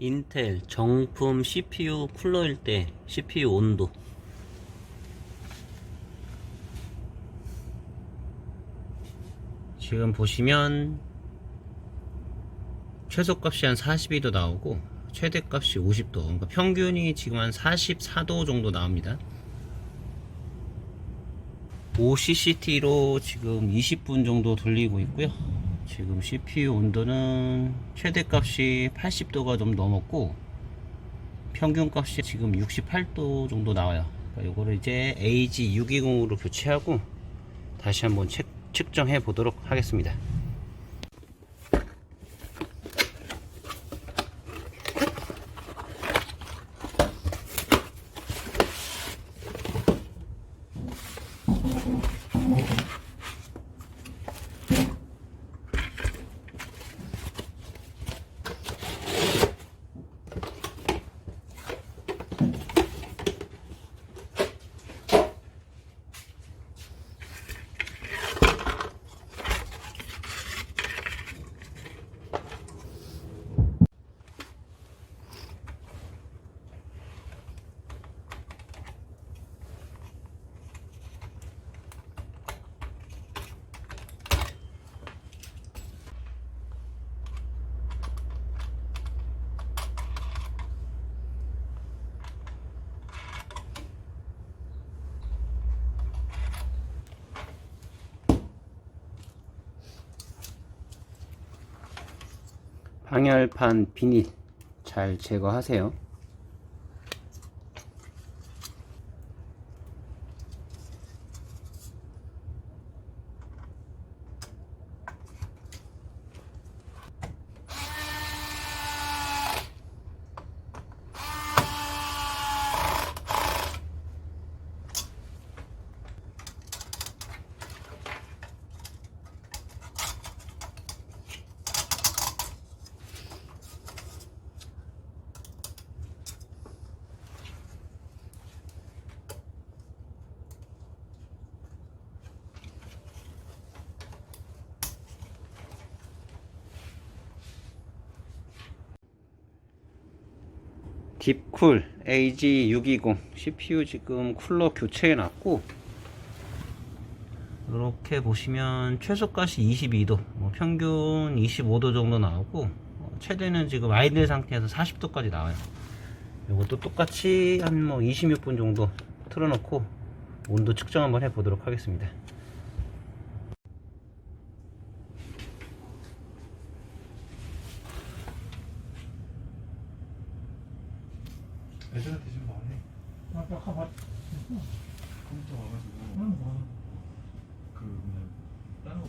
인텔 정품 CPU 쿨러일 때 CPU 온도. 지금 보시면 최소값이 한 42도 나오고 최대값이 50도. 그러니까 평균이 지금 한 44도 정도 나옵니다. 5cct로 지금 20분 정도 돌리고 있고요 지금 CPU 온도는 최대값이 80도가 좀 넘었고 평균값이 지금 68도 정도 나와요. 그러니까 이거를 이제 AG620으로 교체하고 다시 한번 책, 측정해 보도록 하겠습니다 방열판 비닐 잘 제거하세요. 딥쿨 AG620 CPU 지금 쿨러 교체해 놨고 이렇게 보시면 최소값이 22도 뭐 평균 25도 정도 나오고 어, 최대는 지금 아이들 상태에서 40도까지 나와요. 이것도 똑같이 한 뭐 26분 정도 틀어놓고 온도 측정 한번 해 보도록 하겠습니다 대전에 드신 거 아니에요? 아까 가봤. 컴퓨터 와가지고 뭐. 그 뭐냐 다른 거